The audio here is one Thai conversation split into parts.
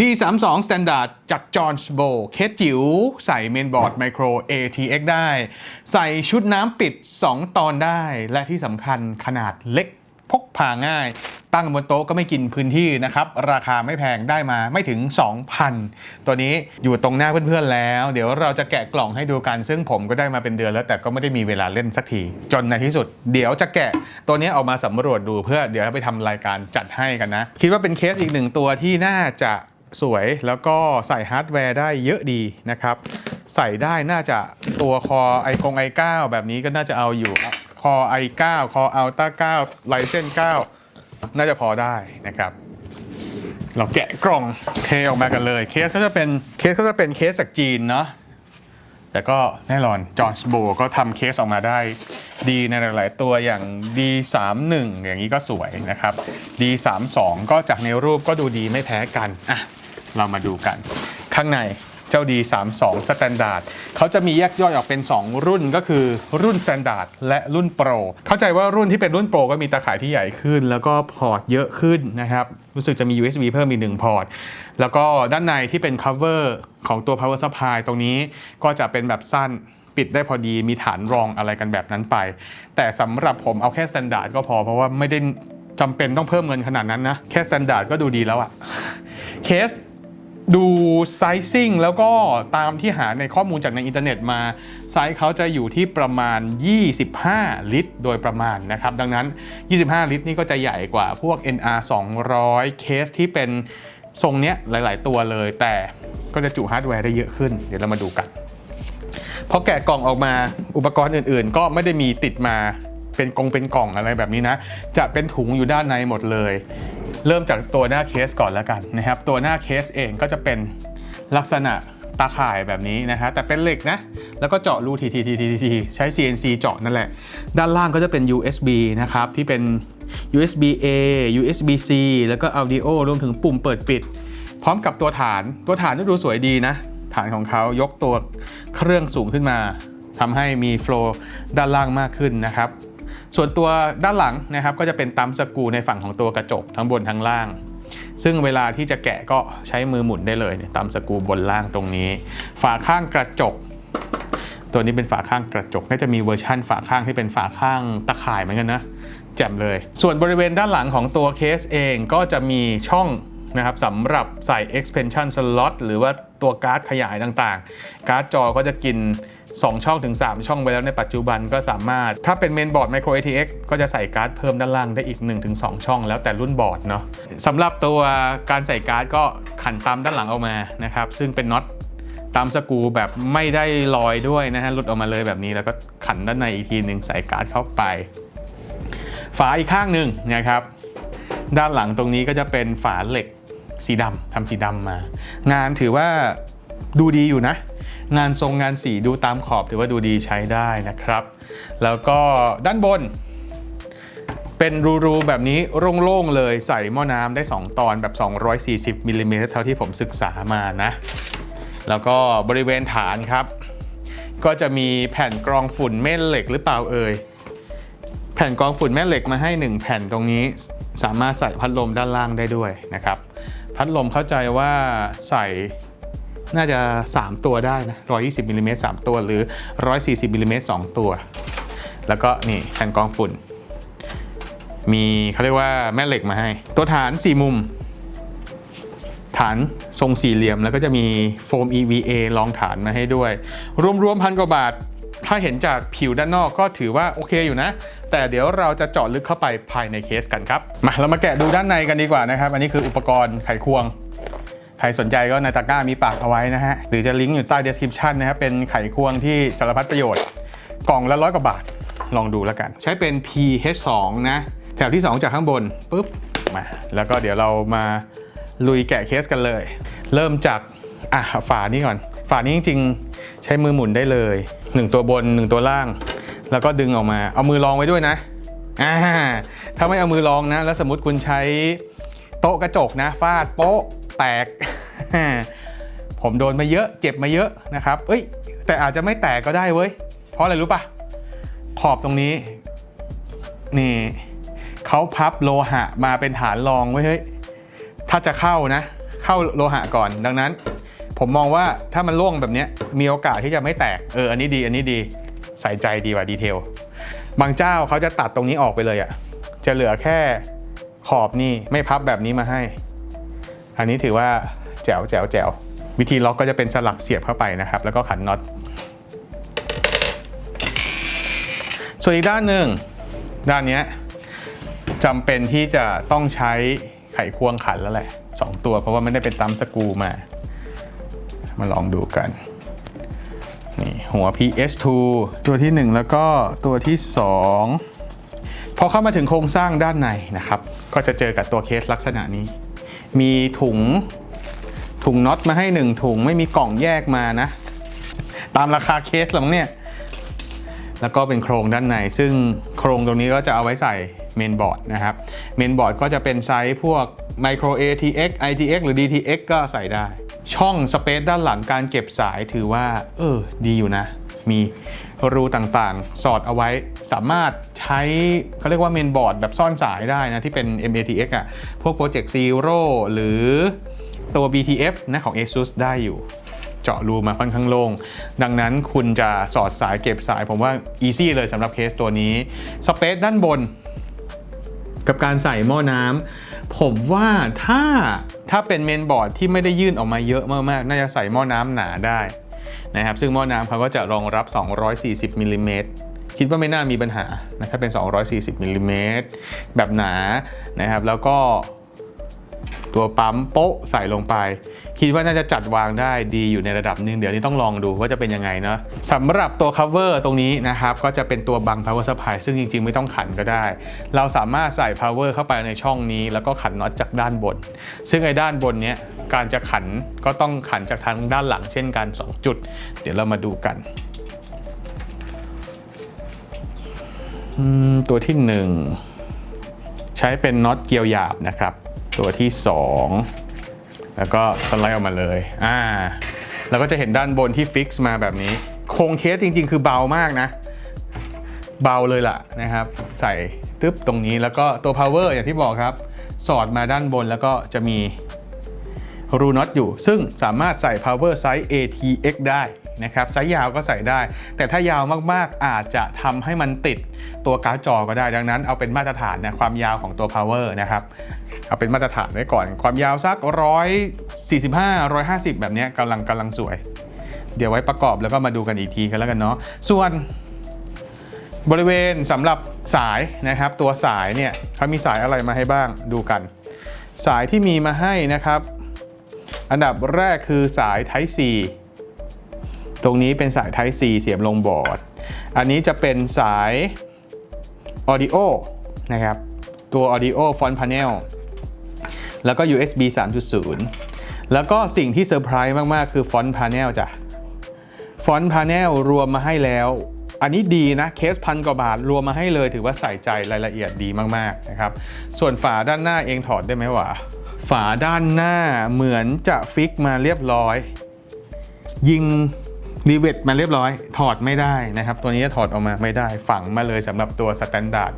D32 Standard จาก Johns b o เคสจิ๋วใส่เมนบอร์ด Micro ATX ได้ ใส่ชุดน้ำปิด 2 ตอนได้ และที่สำคัญขนาดเล็กพกพาง่าย ตั้งบนโต๊ะก็ไม่กินพื้นที่นะครับ ราคาไม่แพงได้มาไม่ถึง 2,000 ตัวนี้อยู่ตรงหน้าเพื่อนๆแล้ว เดี๋ยวเราจะแกะกล่องให้ดูกัน ซึ่งผมก็ได้มาเป็นเดือนแล้วแต่ก็ไม่ได้มีเวลาเล่นสักที จนในที่สุด เดี๋ยวจะแกะตัวนี้ออกมาสำรวจดูเพื่อเดี๋ยวไปทำรายการจัดให้กันนะ คิดว่าเป็นเคสอีกหนึ่งตัวที่น่าจะ สวยแล้วก็ใส่ฮาร์ดแวร์ได้เยอะดีนะครับ ใส่ได้น่าจะตัวคอไอกง i9 แบบนี้ก็น่าจะเอาอยู่คอ i9 คอ Ultra 9ไลเซน9น่าจะพอได้นะครับ เราแกะกล่องเทออกมากันเลย เคสก็จะเป็นเคสก็จะเป็นเคสจากจีนเนาะแต่ก็แน่นอนจอห์นสโบก็ทำเคสออกมาได้ดีในหลาย ๆ ตัวอย่าง D31 อย่างนี้ก็สวยนะครับ D32 ก็จากในรูปก็ดูดีไม่แพ้กันอะ เรามาดูกัน ข้างในเจ้า D32 Standard เขาจะมีแยกย่อยออกเป็น 2 รุ่นก็คือรุ่น Standard และรุ่น Pro เข้าใจว่ารุ่นที่เป็นรุ่น Pro ก็มีตาข่ายที่ใหญ่ขึ้น แล้วก็พอร์ตเยอะขึ้นนะครับ รู้สึกจะมี USB เพิ่มอีกหนึ่งพอร์ต แล้วก็ด้านในที่เป็น cover ของตัว power supply ตรงนี้ก็จะเป็นแบบสั้นปิดได้พอดีมีฐานรองอะไรกันแบบนั้นไป แต่สำหรับผมเอาแค่ Standard ก็พอเพราะว่าไม่ได้จำเป็นต้องเพิ่มเงินขนาดนั้นนะ แค่ Standard ก็ดูดีแล้วอะเคส ดูไซซิ่งแล้วก็ตามที่หาในข้อมูลจากในอินเทอร์เน็ตมาไซส์เขาจะอยู่ที่ประมาณ 25 ลิตร โดยประมาณนะครับ ดังนั้น 25 ลิตรนี่ก็จะใหญ่กว่าพวก NR 200 เคสที่เป็นทรงเนี้ยหลาย ๆ ตัวเลย แต่ก็จะจุฮาร์ดแวร์ได้เยอะขึ้น เดี๋ยวเรามาดูกันพอแกะกล่องออกมาอุปกรณ์อื่น ๆ ก็ไม่ได้มีติดมาเป็นกงเป็นกล่องอะไรแบบนี้นะ จะเป็นถุงอยู่ด้านในหมดเลย เริ่มจากตัวหน้าเคสก่อนแล้วกันนะครับ ตัวหน้าเคสเองก็จะเป็นลักษณะตาข่ายแบบนี้นะฮะแต่เป็นเหล็กนะ แล้วก็เจาะรูทีทีทีทีทีใช้ CNC เจาะนั่นแหละ ด้านล่างก็จะเป็น USB นะครับ ที่เป็น USB A USB C แล้วก็ Audio รวมถึงปุ่มเปิดปิด พร้อมกับตัวฐานตัวฐานก็ดูสวยดีนะ ฐานของเขายกตัวเครื่องสูงขึ้นมาทำให้มีโฟล์ด้านล่างมากขึ้นนะครับ ส่วนตัวด้านหลังนะครับก็จะเป็นตัมสกูในฝั่งของตัวกระจกทั้งบนทั้งล่าง ซึ่งเวลาที่จะแกะก็ใช้มือหมุนได้เลยเนี่ยตัมสกูบนล่างตรงนี้ ฝาข้างกระจก ตัวนี้เป็นฝาข้างกระจกน่าจะมีเวอร์ชั่นฝาข้างที่เป็นฝาข้างตะข่ายเหมือนกันนะแจ่มเลย ส่วนบริเวณด้านหลังของตัวเคสเองก็จะมีช่องนะครับสำหรับใส่ expansion slot หรือว่าตัวการ์ดขยายต่างๆ การ์ดจอก็จะกิน 2 ช่องถึง 3 ช่องไปแล้วในปัจจุบันก็สามารถ ถ้าเป็นเมนบอร์ด Micro ATX ก็จะใส่การ์ดเพิ่มด้านล่างได้อีก 1-2 ช่องแล้วแต่รุ่นบอร์ดเนาะสำหรับตัวการใส่การ์ดก็ขันตามด้านหลังออกมานะครับ ซึ่งเป็นน็อตตามสกูแบบไม่ได้ลอยด้วยนะฮะหลุดออกมาเลยแบบนี้แล้วก็ขันด้านในอีกทีหนึ่งใส่การ์ดเข้าไป ฝาอีกข้างหนึ่งนะครับ ด้านหลังตรงนี้ก็จะเป็นฝาเหล็กสีดำทำสีดำมา งานถือว่าดูดีอยู่นะ งานทรงงานสีดูตามขอบถือว่าดูดีใช้ได้นะครับ แล้วก็ด้านบน เป็นรูๆแบบนี้โล่งๆเลยใส่หม้อน้ำได้ 2 ตอนแบบ 240มิลลิเมตรเท่าที่ผมศึกษามานะ แล้วก็บริเวณฐานครับ ก็จะมีแผ่นกรองฝุ่นแม่เหล็กหรือเปล่าเอ่ยแผ่นกรองฝุ่นแม่เหล็กมาให้ 1 แผ่นตรงนี้สามารถใส่พัดลมด้านล่างได้ด้วยนะครับ พัดลมเข้าใจว่าใส่ น่าจะ 3 ตัวได้นะ 120มิลลิเมตร3ตัวหรือ 140มิลลิเมตร2ตัว แล้วก็นี่แผ่นกรองฝุ่น มีเขาเรียกว่าแม่เหล็กมาให้ ตัวฐาน 4 มุม ฐานทรงสี่เหลี่ยม แล้วก็จะมีโฟม EVA รองฐานมาให้ด้วย รวมๆพันกว่าบาท ถ้าเห็นจากผิวด้านนอกก็ถือว่าโอเคอยู่นะ แต่เดี๋ยวเราจะเจาะลึกเข้าไปภายในเคสกันครับ มาเรามาแกะดูด้านในกันดีกว่านะครับ อันนี้คืออุปกรณ์ไขควง ใครสนใจก็ในตะกร้ามีปากเอาไว้นะฮะ หรือจะลิงก์อยู่ใต้ description นะครับเป็นไขควงที่สารพัดประโยชน์ กล่องละร้อยกว่าบาท ลองดูแล้วกัน ใช้เป็น PH2 นะ แถวที่ 2 จากข้างบนปุ๊บมาแล้วก็เดี๋ยวเรามาลุยแกะเคสกันเลย เริ่มจากอะฝานี้ก่อน ฝานี้จริงๆ ใช้มือหมุนได้เลย 1 ตัวบน 1 ตัวล่าง แล้วก็ดึงออกมา เอามือรองไว้ด้วยนะอ่าถ้าไม่เอามือรองนะ แล้วสมมติคุณใช้โต๊ะกระจกนะฟาดโป๊ะ แตก ผมโดนมาเยอะ เจ็บมาเยอะนะครับ เอ้ย แต่อาจจะไม่แตกก็ได้เว้ย เพราะอะไรรู้ปะขอบตรงนี้ นี่เขาพับโลหะมาเป็นฐานรองไว้เฮ้ย ถ้าจะเข้านะ เข้าโลหะก่อน ดังนั้น ผมมองว่าถ้ามันร่วงแบบนี้มีโอกาสที่จะไม่แตก เออ อันนี้ดี อันนี้ดี ใส่ใจดีกว่าดีเทล บางเจ้าเขาจะตัดตรงนี้ออกไปเลยอะ่ะ จะเหลือแค่ขอบนี่ไม่พับแบบนี้มาให้ อันนี้ถือว่าแจ๋วแจ๋วแจ๋ววิธีล็อกก็จะเป็นสลักเสียบเข้าไปนะครับ แล้วก็ขันน็อตส่วนอีกด้านหนึ่งด้านนี้จำเป็นที่จะต้องใช้ไขควงขันแล้วแหละสองตัวเพราะว่าไม่ได้เป็นตามสกูมา มาลองดูกันนี่หัว PS2 ตัวที่ 1 แล้วก็ตัวที่ 2 พอเข้ามาถึงโครงสร้างด้านในนะครับ ก็จะเจอกับตัวเคสลักษณะนี้ มีถุง ถุงน็อตมาให้1ถุง ไม่มีกล่องแยกมานะ ตามราคาเคสหรอมั้งเนี่ย แล้วก็เป็นโครงด้านใน ซึ่งโครงตรงนี้ก็จะเอาไว้ใส่เมนบอร์ดนะครับ เมนบอร์ดก็จะเป็นไซส์พวก Micro ATX ITX หรือ DTX ก็ใส่ได้ ช่องสเปซด้านหลังการเก็บสายถือว่า เออ ดีอยู่นะ มี รูต่างๆ สอดเอาไว้สามารถใช้เขาเรียกว่าเมนบอร์ดแบบซ่อนสายได้นะ ที่เป็น MATX อะพวก Project Zero หรือตัว BTF นะของ ASUS ได้อยู่ เจาะรูมาค่อนข้างโล่งดังนั้นคุณจะสอดสายเก็บสายผมว่า easy เลยสำหรับเคสตัวนี้สเปซด้านบนกับการใส่หม้อน้ำผมว่าถ้าถ้าเป็นเมนบอร์ดที่ไม่ได้ยื่นออกมาเยอะมากๆ น่าจะใส่หม้อน้ำหนาได้ นะครับซึ่งหม้อน้ำเขาก็จะรองรับ 240มิลลิเมตรคิดว่าไม่น่ามีปัญหานะครับเป็น 240มิลลิเมตรแบบหนานะครับ แล้วก็ตัวปั๊มโป๊ะใส่ลงไป คิดว่าน่าจะจัดวางได้ดีอยู่ในระดับหนึ่งเดี๋ยวนี้ต้องลองดูว่าจะเป็นยังไงเนาะสำหรับตัว cover ตรงนี้นะครับ ก็จะเป็นตัวบัง power supply ซึ่งจริง ๆ ไม่ต้องขันก็ได้ เราสามารถใส่ power เข้าไปในช่องนี้ แล้วก็ขันน็อตจากด้านบน ซึ่งไอ้ด้านบนเนี้ยการจะขันก็ต้องขันจากทางด้านหลังเช่นกัน 2 จุด เดี๋ยวเรามาดูกันตัวที่ 1 ใช้เป็นน็อตเกียวหยาบนะครับ ตัวที่ 2 แล้วก็สไลด์ออกมาเลยอ่าแล้วก็จะเห็นด้านบนที่ฟิกซ์มาแบบนี้ โครงเคสจริง ๆ คือเบามากนะ เบาเลยล่ะนะครับ ใส่ตึ๊บตรงนี้แล้วก็ตัว power อย่างที่บอกครับ สอดมาด้านบนแล้วก็จะมีรูน็อตอยู่ ซึ่งสามารถใส่ power size ATX ได้ นะครับไซส์ยาวก็ใส่ได้ แต่ถ้ายาวมากๆอาจจะทำให้มันติดตัวการ์ดจอก็ได้ ดังนั้นเอาเป็นมาตรฐานนะความยาวของตัว power นะครับเอาเป็นมาตรฐานไว้ก่อน ความยาวสัก 145 150 แบบนี้กำลังกำลังสวย เดี๋ยวไว้ประกอบแล้วก็มาดูกันอีกทีกันแล้วกันเนาะส่วนบริเวณสำหรับสายนะครับ ตัวสายเนี่ยเขามีสายอะไรมาให้บ้างดูกัน สายที่มีมาให้นะครับ อันดับแรกคือสาย Type C ตรงนี้เป็นสาย Type C เสียบลงบอร์ด อันนี้จะเป็นสาย Audio นะครับ ตัว Audio Front Panel แล้วก็ USB 3.0 แล้วก็สิ่งที่เซอร์ไพรส์มาก ๆ คือ Front Panel จ้ะฟอนต์พาเนลรวมมาให้แล้ว อันนี้ดีนะ เคสพันกว่าบาท รวมมาให้เลยถือว่าใส่ใจรายละเอียดดีมาก ๆ นะครับ ส่วนฝาด้านหน้าเองถอดได้ไหมวะ ฝาด้านหน้าเหมือนจะฟิกมาเรียบร้อย ยิง รีเวทมาเรียบร้อย ถอดไม่ได้นะครับ ตัวนี้จะถอดออกมาไม่ได้ ฝังมาเลยสำหรับตัวสแตนดาร์ด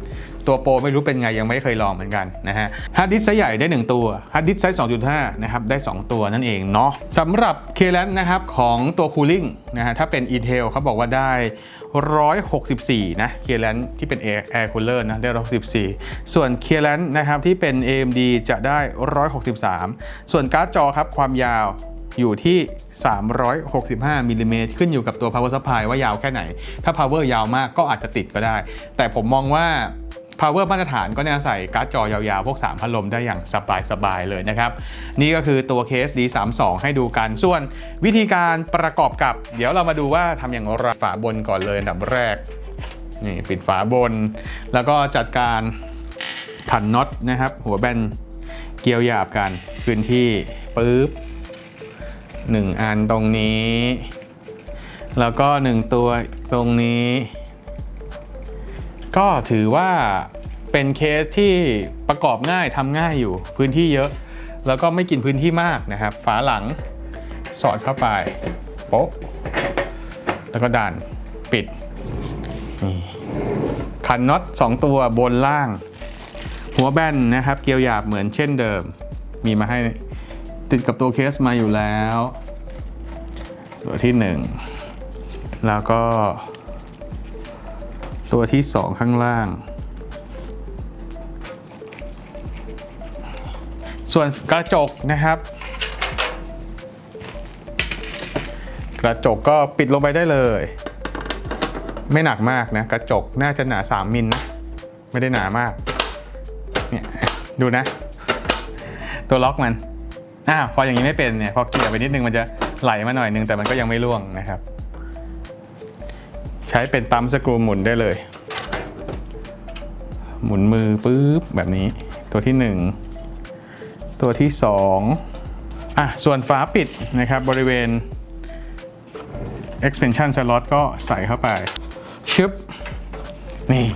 ตัวโปรไม่รู้เป็นไงยังไม่เคยลองเหมือนกันนะฮะฮาร์ดดิสไซส์ใหญ่ได้ 1 ตัวฮาร์ดดิสไซส์2.5 นะครับ ได้ 2 ตัวนั่นเองเนาะสำหรับเคแลนนะครับของตัวคูลิ่งนะฮะถ้าเป็น Intel เขาบอกว่าได้ 164 นะเคแลนที่เป็น Air Cooler นะ ได้ 164 ส่วนเคแลนนะครับที่เป็น AMD จะได้ 163 ส่วนการ์ดจอครับความยาว อยู่ที่ 365มิลลิเมตรขึ้นอยู่กับตัว power supply ว่ายาวแค่ไหน ถ้า power ยาวมากก็อาจจะติดก็ได้ แต่ผมมองว่า power มาตรฐานก็เนี่ยใส่การ์ดจอยาวๆ พวก 3 พัดลมได้อย่างสบายๆ เลยนะครับ นี่ก็คือตัวเคส D32 ให้ดูกัน ส่วนวิธีการประกอบกับ เดี๋ยวเรามาดูว่าทำอย่างไรฝาบนก่อนเลยอันดับแรก นี่ปิดฝาบน แล้วก็จัดการขันน็อตนะครับ หัวแบนเกลียวหยาบกันพื้นที่ปึ๊บ หนึ่งอันตรงนี้ แล้วก็หนึ่งตัวตรงนี้ ก็ถือว่าเป็นเคสที่ประกอบง่ายทำง่ายอยู่พื้นที่เยอะ แล้วก็ไม่กินพื้นที่มากนะครับ ฝาหลังสอดเข้าไปโป๊ะแล้วก็ดันปิดนี่ขันน็อต2 ตัวบนล่าง หัวแบนนะครับ เกลียวหยาบเหมือนเช่นเดิม มีมาให้ ติดกับตัวเคสมาอยู่แล้ว ตัวที่หนึ่งแล้วก็ ตัวที่สองข้างล่าง ส่วนกระจกนะครับ กระจกก็ปิดลงไปได้เลย ไม่หนักมากนะ กระจกน่าจะหนา 3 มิลนะ ไม่ได้หนามาก เนี่ย ดูนะ ตัวล็อกมัน อ้าพออย่างนี้ไม่เป็นเนี่ยพอเกลี่ยไปนิดนึงมันจะไหลมาหน่อยนึงแต่มันก็ยังไม่ร่วงนะครับ ใช้เป็นปั๊มสกรูหมุนได้เลย หมุนมือปุ๊บแบบนี้ ตัวที่หนึ่งตัวที่สองอะส่วนฝาปิดนะครับบริเวณ expansion slot ก็ใส่เข้าไปชึบนี่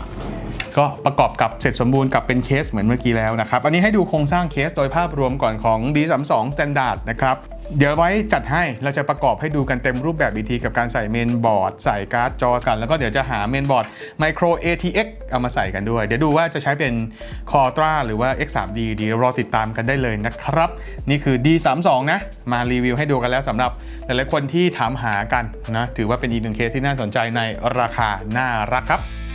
ก็ประกอบกับเสร็จสมบูรณ์กับเป็นเคสเหมือนเมื่อกี้แล้วนะครับ อันนี้ให้ดูโครงสร้างเคสโดยภาพรวมก่อนของ D32 Standard นะครับเดี๋ยวไว้จัดให้เราจะประกอบให้ดูกันเต็มรูปแบบอีกทีกับการใส่เมนบอร์ด ใส่การ์ดจอกัน แล้วก็เดี๋ยวจะหาเมนบอร์ด Micro ATX เอามาใส่กันด้วย เดี๋ยวดูว่าจะใช้เป็น c o r t r a หรือว่า X3D ดีรอติดตามกันได้เลยนะครับ นี่คือ D32 นะ มารีวิวให้ดูกันแล้วสำหรับหลายๆคนที่ถามหากันนะ ถือว่าเป็นอีกหนึ่งเคสที่น่าสนใจในราคาน่ารักครับ